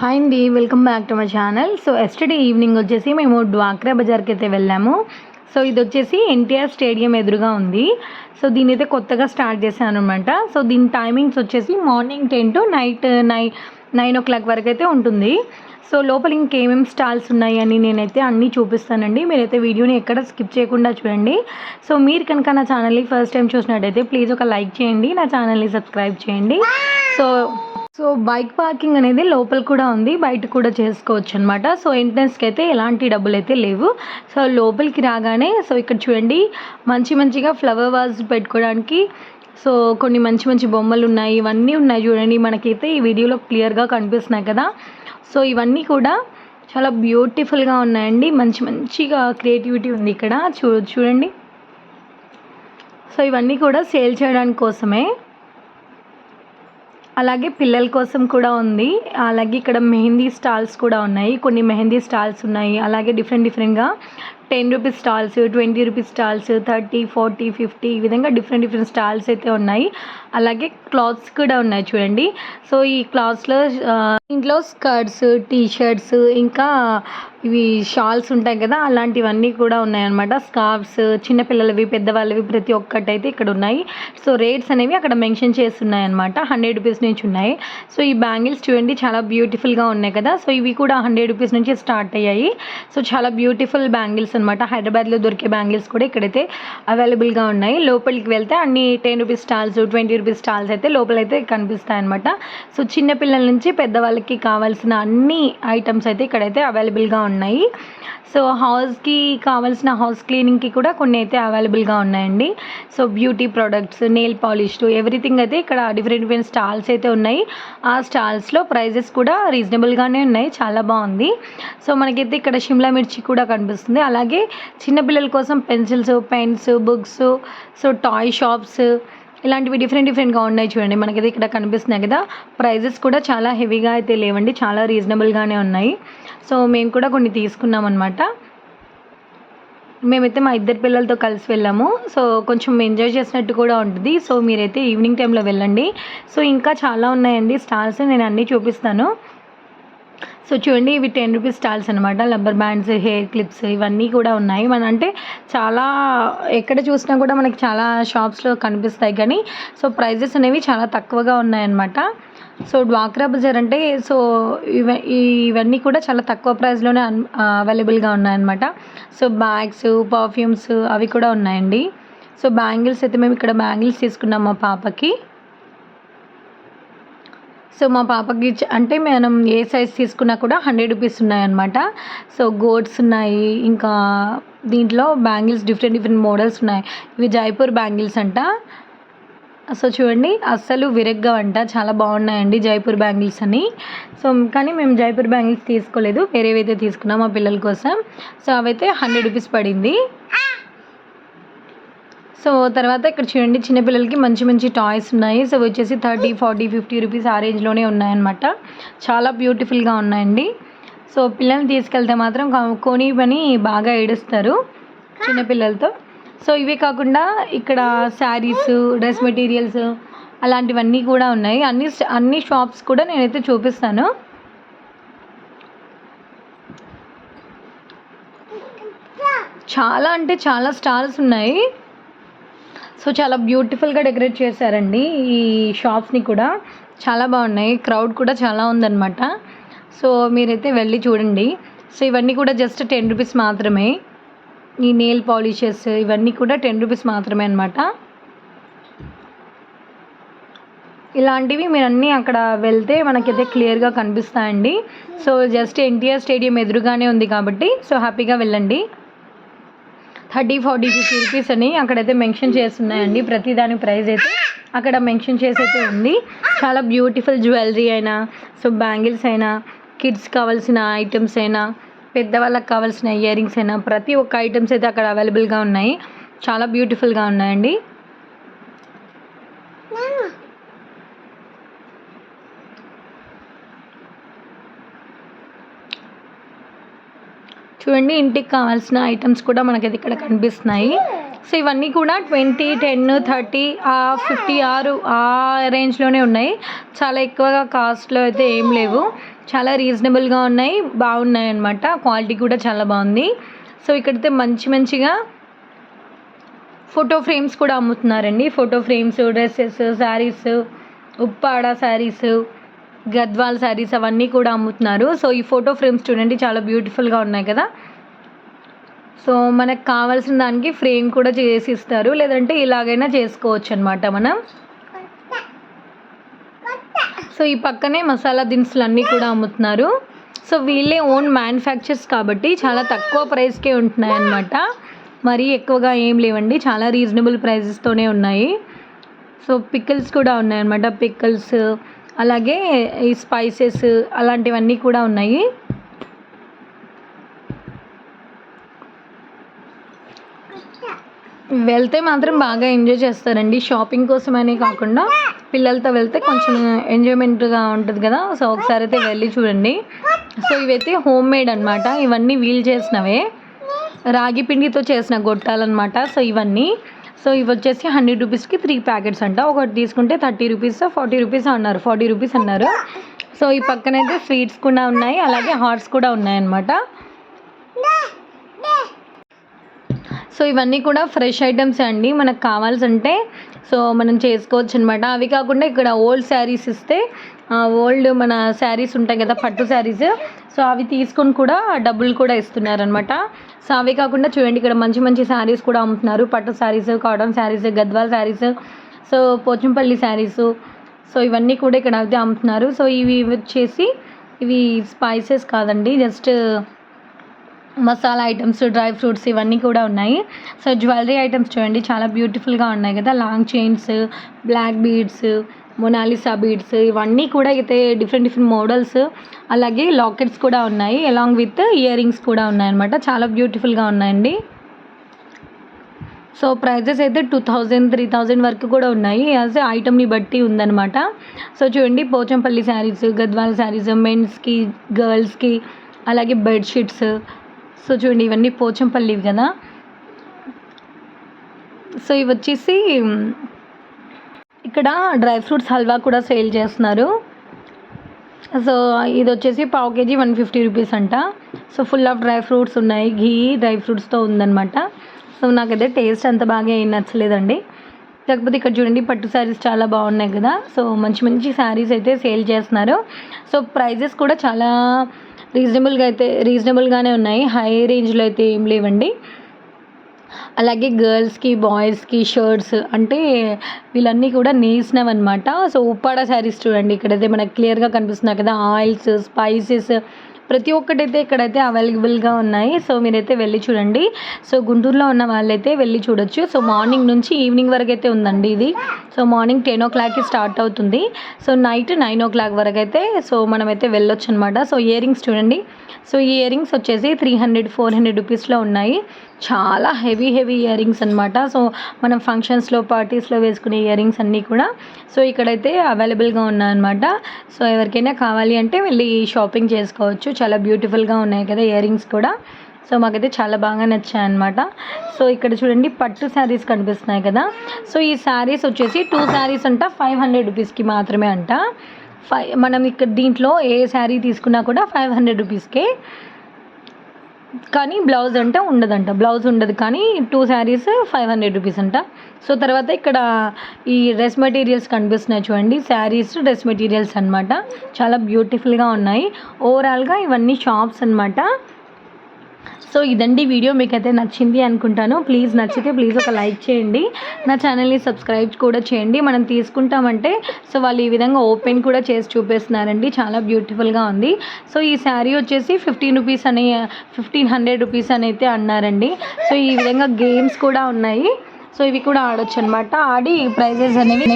Hi అండి welcome back to my channel so yesterday evening వచ్చేసి మేము డ్వాక్రా బజార్కి అయితే వెళ్ళాము. సో ఇది వచ్చేసి ఎన్టీఆర్ స్టేడియం ఎదురుగా ఉంది. సో దీని అయితే కొత్తగా స్టార్ట్ చేశాను అనమాట సో దీని టైమింగ్స్ వచ్చేసి morning ten to night uh, nine nine o'clock వరకు అయితే ఉంటుంది. సో లోపల ఇంకేమేమి స్టాల్స్ ఉన్నాయి అని నేనైతే అన్నీ చూపిస్తానండి. మీరైతే వీడియోని ఎక్కడ స్కిప్ చేయకుండా చూడండి. సో మీరు కనుక నా ఛానల్ని ఫస్ట్ టైం చూసినట్టయితే ప్లీజ్ ఒక లైక్ చేయండి. నా ఛానల్ని సబ్స్క్రైబ్ చేయండి. సో సో బైక్ పార్కింగ్ అనేది లోపల కూడా ఉంది బయట కూడా చేసుకోవచ్చు అనమాట సో ఎంట్రన్స్కి అయితే ఎలాంటి డబ్బులు అయితే లేవు. సో లోపలికి రాగానే సో ఇక్కడ చూడండి మంచి మంచిగా ఫ్లవర్ వాజ్ పెట్టుకోవడానికి సో కొన్ని మంచి మంచి బొమ్మలు ఉన్నాయి ఇవన్నీ ఉన్నాయి చూడండి. మనకైతే ఈ వీడియోలో క్లియర్గా కనిపిస్తున్నాయి కదా. సో ఇవన్నీ కూడా చాలా బ్యూటిఫుల్గా ఉన్నాయండి. మంచి మంచిగా క్రియేటివిటీ ఉంది ఇక్కడ. చూ చూడండి. సో ఇవన్నీ కూడా సేల్ చేయడానికి కోసమే అలాగే పిల్లల కోసం కూడా ఉంది. అలాగే ఇక్కడ మెహందీ స్టాల్స్ కూడా ఉన్నాయి. కొన్ని మెహందీ స్టాల్స్ ఉన్నాయి. అలాగే డిఫరెంట్ డిఫరెంట్గా ten rupees stalls twenty rupees stalls thirty forty fifty ఈ విధంగా డిఫరెంట్ డిఫరెంట్ స్టాల్స్ అయితే ఉన్నాయి. అలాగే క్లాత్స్ కూడా ఉన్నాయి చూడండి. సో ఈ క్లాత్స్లో ఇంట్లో స్కర్ట్స్ టీ షర్ట్స్ ఇంకా ఇవి షాల్స్ ఉంటాయి కదా అలాంటివన్నీ కూడా ఉన్నాయన్నమాట. స్కార్ఫ్స్ చిన్నపిల్లలవి పెద్దవాళ్ళవి ప్రతి ఒక్కటి అయితే ఇక్కడ ఉన్నాయి. సో రేట్స్ అనేవి అక్కడ మెన్షన్ చేస్తున్నాయి అనమాట హండ్రెడ్ రూపీస్ నుంచి ఉన్నాయి. సో ఈ బ్యాంగిల్స్ చూడండి చాలా బ్యూటిఫుల్గా ఉన్నాయి కదా. సో ఇవి కూడా హండ్రెడ్ రూపీస్ నుంచి స్టార్ట్ అయ్యాయి. సో చాలా బ్యూటిఫుల్ బ్యాంగిల్స్ అనమాట హైదరాబాద్లో దొరికే బ్యాంగిల్స్ కూడా ఇక్కడైతే అవైలబుల్గా ఉన్నాయి. లోపలికి వెళ్తే అన్ని ten rupees stalls twenty rupees stalls అయితే లోపలైతే కనిపిస్తాయి అనమాట సో చిన్నపిల్లల నుంచి పెద్దవాళ్ళకి కావాల్సిన అన్ని ఐటమ్స్ అయితే ఇక్కడైతే అవైలబుల్గా ఉన్నాయి. సో హౌస్కి కావాల్సిన హౌస్ క్లీనింగ్కి కూడా కొన్ని అయితే అవైలబుల్గా ఉన్నాయండి. So beauty products nail polish everything అయితే ఇక్కడ డిఫరెంట్ డిఫరెంట్ స్టాల్స్ అయితే ఉన్నాయి. ఆ స్టాల్స్లో ప్రైజెస్ కూడా రీజనబుల్గానే ఉన్నాయి. చాలా బాగుంది. సో మనకైతే ఇక్కడ షిమ్లా మిర్చి కూడా కనిపిస్తుంది. అలాగే చిన్నపిల్లల కోసం pencils pens books so toy shops ఇలాంటివి డిఫరెంట్ డిఫరెంట్గా ఉన్నాయి చూడండి. మనకైతే ఇక్కడ కనిపిస్తున్నాయి కదా. ప్రైజెస్ కూడా చాలా హెవీగా అయితే లేవండి. చాలా రీజనబుల్గానే ఉన్నాయి. సో మేము కూడా కొన్ని తీసుకున్నాం అనమాట మేమైతే మా ఇద్దరు పిల్లలతో కలిసి వెళ్ళాము. సో కొంచెం ఎంజాయ్ చేసినట్టు కూడా ఉంటుంది. సో మీరైతే ఈవినింగ్ టైంలో వెళ్ళండి. సో ఇంకా చాలా ఉన్నాయండి. స్టాల్స్ నేను అన్నీ చూపిస్తాను. సో చూడండి ఇవి టెన్ రూపీస్ స్టాల్స్ అనమాట రబ్బర్ బ్యాండ్స్ హెయిర్ క్లిప్స్ ఇవన్నీ కూడా ఉన్నాయి. మన అంటే చాలా ఎక్కడ చూసినా కూడా మనకి చాలా షాప్స్లో కనిపిస్తాయి. కానీ సో ప్రైజెస్ అనేవి చాలా తక్కువగా ఉన్నాయన్నమాట. సో డ్వాక్రా బజార్ అంటే సో ఇవ ఇవన్నీ కూడా చాలా తక్కువ ప్రైస్లోనే అవైలబుల్గా ఉన్నాయన్నమాట. సో బ్యాగ్స్ పర్ఫ్యూమ్స్ అవి కూడా ఉన్నాయండి. సో బ్యాంగిల్స్ అయితే మేము ఇక్కడ బ్యాంగిల్స్ తీసుకున్నాం మా పాపకి. సో మా పాపకి అంటే మనం ఏ సైజ్ తీసుకున్నా కూడా హండ్రెడ్ రూపీస్ ఉన్నాయన్నమాట. సో గోడ్స్ ఉన్నాయి ఇంకా దీంట్లో బ్యాంగిల్స్ డిఫరెంట్ డిఫరెంట్ మోడల్స్ ఉన్నాయి. ఇవి జైపూర్ బ్యాంగిల్స్ అంట. సో చూడండి అస్సలు విరగ్గా అంట చాలా బాగున్నాయండి జైపూర్ బ్యాంగిల్స్ అని. సో కానీ మేము జైపూర్ బ్యాంగిల్స్ తీసుకోలేదు. వేరేవైతే తీసుకున్నాం మా పిల్లల కోసం. సో అవైతే హండ్రెడ్ రూపీస్ పడింది. సో తర్వాత ఇక్కడ చూడండి చిన్నపిల్లలకి మంచి మంచి టాయ్స్ ఉన్నాయి. సో వచ్చేసి థర్టీ ఫార్టీ ఫిఫ్టీ రూపీస్ ఆ రేంజ్లోనే ఉన్నాయన్నమాట. చాలా బ్యూటిఫుల్గా ఉన్నాయండి. సో పిల్లల్ని తీసుకెళ్తే మాత్రం కొని పని బాగా ఏడుస్తారు చిన్నపిల్లలతో సో ఇవే కాకుండా ఇక్కడ శారీస్ డ్రెస్ మెటీరియల్స్ అలాంటివన్నీ కూడా ఉన్నాయి. అన్ని అన్ని షాప్స్ కూడా నేనైతే చూపిస్తాను. చాలా అంటే చాలా స్టాల్స్ ఉన్నాయి. సో చాలా బ్యూటిఫుల్గా డెకరేట్ చేశారండి ఈ షాప్స్ని కూడా. చాలా బాగున్నాయి. క్రౌడ్ కూడా చాలా ఉందన్నమాట. సో మీరైతే వెళ్ళి చూడండి. సో ఇవన్నీ కూడా జస్ట్ టెన్ రూపీస్ మాత్రమే. ఈ నెయిల్ పాలిషెస్ ఇవన్నీ కూడా టెన్ రూపీస్ మాత్రమే అనమాట ఇలాంటివి మీరు అన్నీ అక్కడ వెళ్తే మనకైతే క్లియర్గా కనిపిస్తాయండి. సో జస్ట్ ఎన్టీఆర్ స్టేడియం ఎదురుగానే ఉంది కాబట్టి సో హ్యాపీగా వెళ్ళండి. థర్టీ ఫార్టీ ఫిఫ్టీ రూపీస్ అని అక్కడైతే మెన్షన్ చేస్తున్నాయండి. ప్రతి దాని ప్రైస్ అయితే అక్కడ మెన్షన్ చేసైతే ఉంది. చాలా బ్యూటిఫుల్ జ్యువెలరీ అయినా సో బ్యాంగిల్స్ అయినా కిడ్స్ కావాల్సిన ఐటమ్స్ అయినా పెద్దవాళ్ళకి కావాల్సిన ఇయర్ రింగ్స్ అయినా ప్రతి ఒక్క ఐటమ్స్ అయితే అక్కడ అవైలబుల్గా ఉన్నాయి. చాలా బ్యూటిఫుల్గా ఉన్నాయండి. చూడండి ఇంటికి కావాల్సిన ఐటమ్స్ కూడా మనకైతే ఇక్కడ కనిపిస్తున్నాయి. సో ఇవన్నీ కూడా ట్వంటీ టెన్ థర్టీ ఆ ఫిఫ్టీ ఆరు ఆ రేంజ్లోనే ఉన్నాయి. చాలా ఎక్కువగా కాస్ట్లో అయితే ఏం లేవు. చాలా రీజనబుల్గా ఉన్నాయి. బాగున్నాయి అన్నమాట. క్వాలిటీ కూడా చాలా బాగుంది. సో ఇక్కడైతే మంచి మంచిగా ఫోటో ఫ్రేమ్స్ కూడా అమ్ముతున్నారండి. Photo frames dresses saris Uppada saris Gadwal saris అవన్నీ కూడా అమ్ముతున్నారు. సో ఈ ఫోటో ఫ్రేమ్స్ చూడండి చాలా బ్యూటిఫుల్గా ఉన్నాయి కదా. సో మనకు కావాల్సిన దానికి ఫ్రేమ్ కూడా చేసి ఇస్తారు. లేదంటే ఇలాగైనా చేసుకోవచ్చు అనమాట మనం. సో ఈ పక్కనే మసాలా దినుసులు అన్నీ కూడా అమ్ముతున్నారు. సో వీళ్ళే ఓన్ మ్యానుఫ్యాక్చర్స్ కాబట్టి చాలా తక్కువ ప్రైస్కే ఉంటున్నాయి అన్నమాట మరీ ఎక్కువగా ఏం లేవండి. చాలా రీజనబుల్ ప్రైజెస్తోనే ఉన్నాయి. సో పికిల్స్ కూడా ఉన్నాయి అన్నమాట పికిల్స్ అలాగే ఈ స్పైసెస్ అలాంటివన్నీ కూడా ఉన్నాయి. వెళ్తే మాత్రం బాగా ఎంజాయ్ చేస్తారండి. షాపింగ్ కోసమనే కాకుండా పిల్లలతో వెళ్తే కొంచెం ఎంజాయ్మెంట్గా ఉంటుంది కదా. సో ఒకసారి అయితే వెళ్ళి చూడండి. సో ఇవైతే హోమ్ మేడ్ అనమాట ఇవన్నీ వీల్ చేసినవే. రాగి పిండితో చేసిన గొట్టాలన్నమాట. సో ఇవన్నీ. సో ఇవి వచ్చేసి హండ్రెడ్ రూపీస్కి త్రీ ప్యాకెట్స్ అంట. ఒకటి తీసుకుంటే థర్టీ రూపీస్ ఫార్టీ రూపీస్ అన్నారు. ఫార్టీ రూపీస్ అన్నారు. సో ఈ పక్కనైతే స్వీట్స్ కూడా ఉన్నాయి. అలాగే హాట్స్ కూడా ఉన్నాయి అన్నమాట సో ఇవన్నీ కూడా ఫ్రెష్ ఐటమ్స్ అండి. మనకు కావాల్సింటే సో మనం చేసుకోవచ్చు అనమాట అవి కాకుండా ఇక్కడ ఓల్డ్ శారీస్ ఇస్తే ఓల్డ్ మన శారీస్ ఉంటాయి కదా పట్టు శారీస్. సో అవి తీసుకొని కూడా డబ్బులు కూడా ఇస్తున్నారనమాట సో అవి కాకుండా చూడండి ఇక్కడ మంచి మంచి శారీస్ కూడా అమ్ముతున్నారు. పట్టు saris cotton saris Gadwal saris so Pochampally saris. So ఇవన్నీ కూడా ఇక్కడ అయితే అమ్ముతున్నారు. సో ఇవి వచ్చేసి ఇవి స్పైసెస్ కాదండి just masala items dry fruits ఇవన్నీ కూడా ఉన్నాయి. సో జ్యువెలరీ ఐటమ్స్ చూడండి చాలా బ్యూటిఫుల్గా ఉన్నాయి కదా. Long chains black beads Mona Lisa beads ఇవన్నీ కూడా అయితే డిఫరెంట్ డిఫరెంట్ మోడల్స్. అలాగే లాకెట్స్ కూడా ఉన్నాయి అలాంగ్ విత్ ఇయర్ రింగ్స్ కూడా ఉన్నాయన్నమాట. చాలా బ్యూటిఫుల్గా ఉన్నాయండి. సో ప్రైజెస్ అయితే టూ థౌజండ్ త్రీ థౌజండ్ వరకు కూడా ఉన్నాయి. యాజ్ ఐటమ్ని బట్టి ఉందన్నమాట. సో చూడండి పోచంపల్లి శారీస్ గద్వాల్ శారీస్ మెన్స్కి గర్ల్స్కి అలాగే బెడ్షీట్స్ సో చూడండి ఇవన్నీ పోచంపల్లివి కదా? సో ఇవి వచ్చేసి ఇక్కడ డ్రై ఫ్రూట్స్ హల్వా కూడా సేల్ చేస్తున్నారు. సో ఇది వచ్చేసి పావు కేజీ వన్ ఫిఫ్టీ రూపీస్ అంట. So full of dry fruits ఉన్నాయి. ఘీ డ్రై ఫ్రూట్స్తో ఉందన్నమాట. సో నాకైతే టేస్ట్ అంత బాగా ఏం నచ్చలేదండి. కాకపోతే ఇక్కడ చూడండి పట్టు శారీస్ చాలా బాగున్నాయి కదా. సో మంచి మంచి శారీస్ అయితే సేల్ చేస్తున్నారు. సో ప్రైజెస్ కూడా చాలా రీజనబుల్గా అయితే రీజనబుల్గానే ఉన్నాయి. హై రేంజ్లో అయితే ఏం లేవండి. అలాగే గర్ల్స్కి బాయ్స్కి షర్ట్స్ అంటే వీళ్ళన్నీ కూడా నేసినవన్నమాట. సో ఉప్పాడ శారీస్ చూడండి. ఇక్కడైతే మనకు క్లియర్గా కనిపిస్తున్నాయి కదా ఆయిల్స్ స్పైసెస్ ప్రతి ఒక్కటైతే ఇక్కడైతే అవైలబుల్గా ఉన్నాయి. సో మీరైతే వెళ్ళి చూడండి. సో గుంటూరులో ఉన్న వాళ్ళైతే వెళ్ళి చూడొచ్చు. సో మార్నింగ్ నుంచి ఈవినింగ్ వరకు అయితే ఉందండి ఇది. సో మార్నింగ్ టెన్ ఓ క్లాక్కి స్టార్ట్ అవుతుంది. So night nine o'clock వరకు అయితే సో మనమైతే వెళ్ళొచ్చు అనమాట సో ఇయర్ రింగ్స్ చూడండి. సో ఈ ఇయర్ రింగ్స్ వచ్చేసి త్రీ హండ్రెడ్ ఫోర్ హండ్రెడ్ రూపీస్లో ఉన్నాయి. చాలా హెవీ హెవీ ఇయర్ రింగ్స్ అనమాట సో మనం ఫంక్షన్స్లో పార్టీస్లో వేసుకునే ఇయర్ రింగ్స్ అన్నీ కూడా. సో ఇక్కడైతే అవైలబుల్గా ఉన్నాయన్నమాట. సో ఎవరికైనా కావాలి అంటే వెళ్ళి షాపింగ్ చేసుకోవచ్చు. చాలా బ్యూటిఫుల్గా ఉన్నాయి కదా ఇయర్ రింగ్స్ కూడా. సో మాకైతే చాలా బాగా నచ్చాయి అనమాట సో ఇక్కడ చూడండి పట్టు శారీస్ కనిపిస్తున్నాయి కదా. సో ఈ శారీస్ వచ్చేసి టూ శారీస్ అంట ఫైవ్ హండ్రెడ్ రూపీస్కి మాత్రమే అంట. ఫైవ్ మనం ఇక్కడ దీంట్లో ఏ శారీ తీసుకున్నా కూడా ఫైవ్ హండ్రెడ్ రూపీస్కే. కానీ బ్లౌజ్ అంటే ఉండదంట. బ్లౌజ్ ఉండదు కానీ two saris five hundred rupees అంట. సో తర్వాత ఇక్కడ ఈ డ్రెస్ మెటీరియల్స్ కనిపిస్తున్నాయి చూడండి. శారీస్ డ్రెస్ మెటీరియల్స్ అనమాట చాలా బ్యూటిఫుల్గా ఉన్నాయి. ఓవరాల్గా ఇవన్నీ షాప్స్ అనమాట సో ఇదండి వీడియో మీకైతే నచ్చింది అనుకుంటాను. ప్లీజ్ నచ్చితే ప్లీజ్ ఒక లైక్ చేయండి. నా ఛానల్ని సబ్స్క్రైబ్ కూడా చేయండి. మనం తీసుకుంటామంటే సో వాళ్ళు ఈ విధంగా ఓపెన్ కూడా చేసి చూపిస్తున్నారండి. చాలా బ్యూటిఫుల్గా ఉంది. సో ఈ శారీ వచ్చేసి ఫిఫ్టీన్ రూపీస్ అని ఫిఫ్టీన్ హండ్రెడ్ రూపీస్ అని అయితే అన్నారండి. సో ఈ విధంగా గేమ్స్ కూడా ఉన్నాయి. సో ఇవి కూడా ఆడొచ్చు అనమాట ఆడి ప్రైజెస్ అనేవి